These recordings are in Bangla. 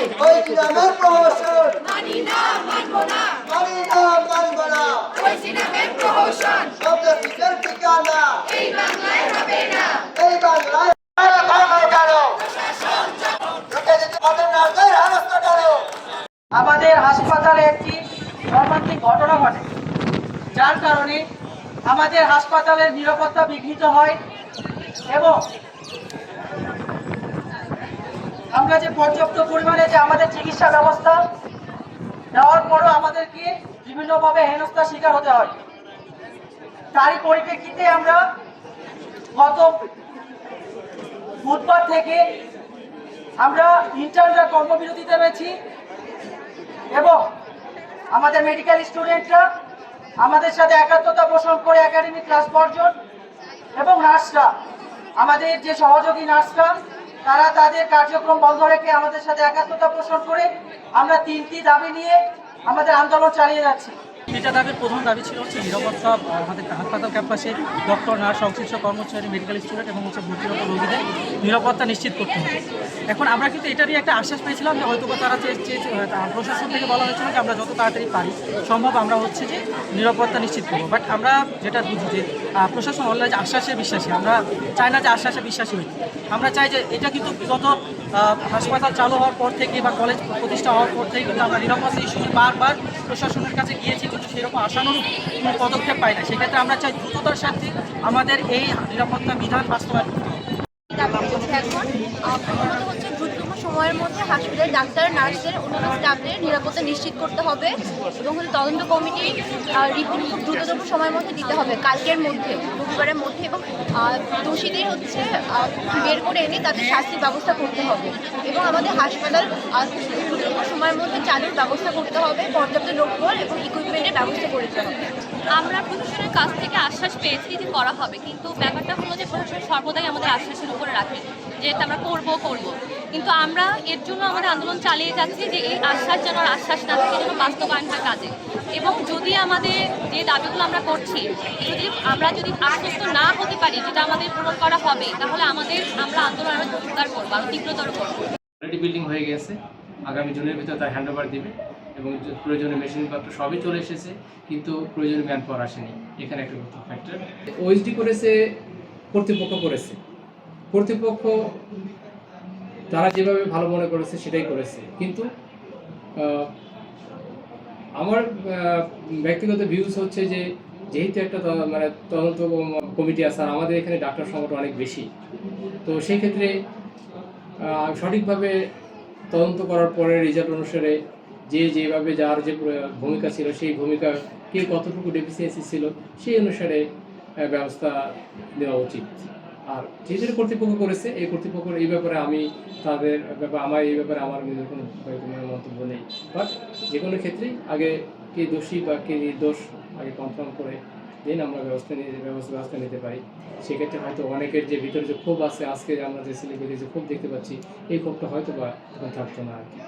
ওই সিনেমের প্রহসন। মানি না মানব না। মানি না মানব না। ওই সিনেমের প্রহসন। শব্দ শিখের ঠিকানা। এই বাংলায় হবে না। এই বাংলায় আমাদের হাসপাতালে একটি মর্মান্তিক ঘটনা ঘটে। যার কারণে আমাদের হাসপাতালের নিরাপত্তা বিঘ্নিত হয় এবং আমরা যে পর্যাপ্ত পরিমাণে যে আমাদের চিকিৎসা ব্যবস্থা দেওয়ার পরও আমাদেরকে বিভিন্নভাবে হেনস্থার শিকার হতে হয়। তারই পরিপ্রেক্ষিতে আমরা গত বুধবার থেকে আমরা ইন্টার্নরা কর্মবিরতিতে রয়েছি এবং আমাদের মেডিকেল স্টুডেন্টরা আমাদের সাথে একাত্মতা পোষণ করে একাডেমিক ক্লাস বর্জন এবং নার্সরা আমাদের যে সহযোগী নার্সরা তারা তাদের কার্যক্রম বন্ধ রেখে আমাদের সাথে একাত্মতা পোষণ করে আমরা তিনটি দাবি নিয়ে আমাদের আন্দোলন চালিয়ে যাচ্ছি। এটা দাবির প্রধান দাবি ছিল হচ্ছে নিরাপত্তা আমাদের হাসপাতাল ক্যাম্পাসে ডক্টর, নার্স সংশ্লিষ্ট কর্মচারী মেডিকেল স্টুডেন্ট এবং হচ্ছে ভর্তিরত রোগীদের নিরাপত্তা নিশ্চিত করতে হবে। এখন আমরা কিন্তু এটারই একটা আশ্বাস পেয়েছিলাম যে হয়তো বা তারা প্রশাসন থেকে বলা হয়েছিল যে আমরা যত তাড়াতাড়ি পারি সম্ভব আমরা হচ্ছে যে নিরাপত্তা নিশ্চিত করব। বাট আমরা যেটা বুঝি যে প্রশাসন অলরেডি আশ্বাসে বিশ্বাসী, আমরা চাই না যে আশ্বাসে বিশ্বাসী হই। আমরা চাই যে এটা কিন্তু বিগত হাসপাতাল চালু হওয়ার পর থেকে বা কলেজ প্রতিষ্ঠা হওয়ার পর থেকে কিন্তু আমরা নিরাপত্তা ইস্যু বারবার প্রশাসনের কাছে গিয়েছি, কিন্তু সেরকম আসানোর কোনো পদক্ষেপ পাই না। সেক্ষেত্রে আমরা চাই দ্রুততার সাথে আমাদের এই নিরাপত্তা বিধান বাস্তবায়ন করতে হবে। সময়ের মধ্যে হাসপাতালের ডাক্তার, নার্সদের, অন্যান্য স্টাফদের নিরাপত্তা নিশ্চিত করতে হবে এবং হচ্ছে তদন্ত কমিটি রিপোর্ট খুব দ্রুততম সময়ের মধ্যে দিতে হবে কালকের মধ্যে, রবিবারের মধ্যে এবং দোষীদের হচ্ছে বের করে এনে তাদের শাস্তির ব্যবস্থা করতে হবে এবং আমাদের হাসপাতাল দ্রুততম সময়ের মধ্যে চালুর ব্যবস্থা করতে হবে, পর্যাপ্ত লোকবল এবং ইকুইপমেন্টের ব্যবস্থা করে দিতে হবে। আমরা প্রশাসনের কাছ থেকে আশ্বাস পেয়েছি যে করা হবে, কিন্তু ব্যাপারটা হলো যে প্রশাসন সর্বদাই আমাদের আশ্বাসের উপরে রাখে যে আমরা করব করব। কিন্তু আমরা এর জন্য আমাদের আন্দোলন চালিয়ে যাচ্ছি যে এই আশ্বাস যেন আশ্বাস না থাকে যেন বাস্তবায়ন হয় কাজে। এবং যদি আমাদের যে দাবিগুলো আমরা করছি যদি আমরা যদি আশ্বস্ত না হতে পারি যেটা আমাদের পূরণ করা হবে তাহলে আমাদের আমরা আন্দোলন আরও জোরদার করব আরও তীব্রতর করব। বিল্ডিং হয়ে গেছে। আগামী জুনের ভিতরে তার হ্যান্ড ওভার দেবে এবং প্রয়োজনীয় মেশিনপত্র সবই চলে এসেছে কিন্তু প্রয়োজনীয় ম্যান পাওয়ার আসেনি। এখানে একটা গুরুত্ব ফ্যাক্টর ওএসডি করেছে কর্তৃপক্ষ করেছে। কর্তৃপক্ষ তারা যেভাবে ভালো মনে করেছে, সেটাই করেছে। কিন্তু আমার ব্যক্তিগত ভিউজ হচ্ছে যে, যেহেতু একটা মানে তদন্ত কমিটি আছে, আর আমাদের এখানে ডাক্তার সংকট অনেক বেশি, তো সেই ক্ষেত্রে সঠিকভাবে তদন্ত করার পরে রেজাল্ট অনুসারে যে যেভাবে যার যে ভূমিকা ছিল, সেই ভূমিকা কে কতটুকু ডেফিসিয়েন্সি ছিল, সেই অনুসারে ব্যবস্থা নেওয়া উচিত। আর যেহেতু কর্তৃপক্ষ করেছে, এই কর্তৃপক্ষ এই ব্যাপারে আমি তাদের ব্যাপারে, আমার এই ব্যাপারে আমার নিজের কোনো মন্তব্য নেই। বাট যে কোনো ক্ষেত্রেই আগে কে দোষী বা কে নির্দোষ আগে কনফার্ম করে দেন, আমরা ব্যবস্থা নিয়ে, ব্যবস্থা ব্যবস্থা নিতে পারি। সেক্ষেত্রে হয়তো অনেকের যে ভিতরে যে ক্ষোভ আছে, আজকে আমরা যে সেলিব্রিটি যে ক্ষোভ দেখতে পাচ্ছি, এই ক্ষোভটা হয়তো বা তখন থাকতো না আর কি।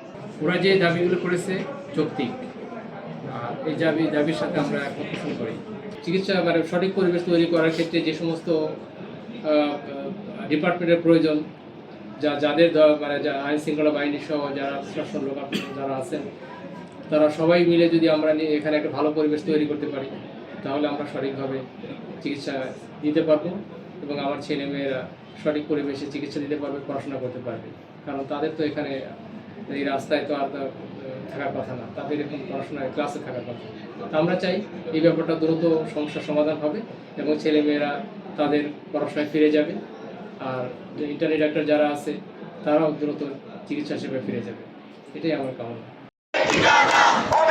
ওরা যে দাবিগুলো করেছে, যৌক্তিক। আর এই দাবি, দাবির সাথে আমরা একমত করি। চিকিৎসা মানে সঠিক পরিবেশ তৈরি করার ক্ষেত্রে যে সমস্ত ডিপার্টমেন্টের প্রয়োজন, যা, যাদের মানে যা, আইন শৃঙ্খলা বাহিনী সহ যারা প্রশাসন লোক যারা আছেন, তারা সবাই মিলে যদি আমরা এখানে একটা ভালো পরিবেশ তৈরি করতে পারি, তাহলে আমরা সঠিকভাবে চিকিৎসা দিতে পারব এবং আমার ছেলে মেয়েরা সঠিক পরিবেশে চিকিৎসা দিতে পারবে, পড়াশোনা করতে পারবে। কারণ তাদের তো এখানে এই রাস্তায় তো আর থাকার কথা না, তাদের এখন পড়াশোনায় ক্লাসে থাকার কথা। আমরা চাই এই ব্যাপারটা দ্রুত সমস্যার সমাধান হবে এবং ছেলে মেয়েরা তাদের পড়াশোনায় ফিরে যাবে। আর ইন্টারনেট ডাক্তার যারা আছে, তারাও দ্রুত চিকিৎসা সেবায় ফিরে যাবে। এটাই আমার কামনা।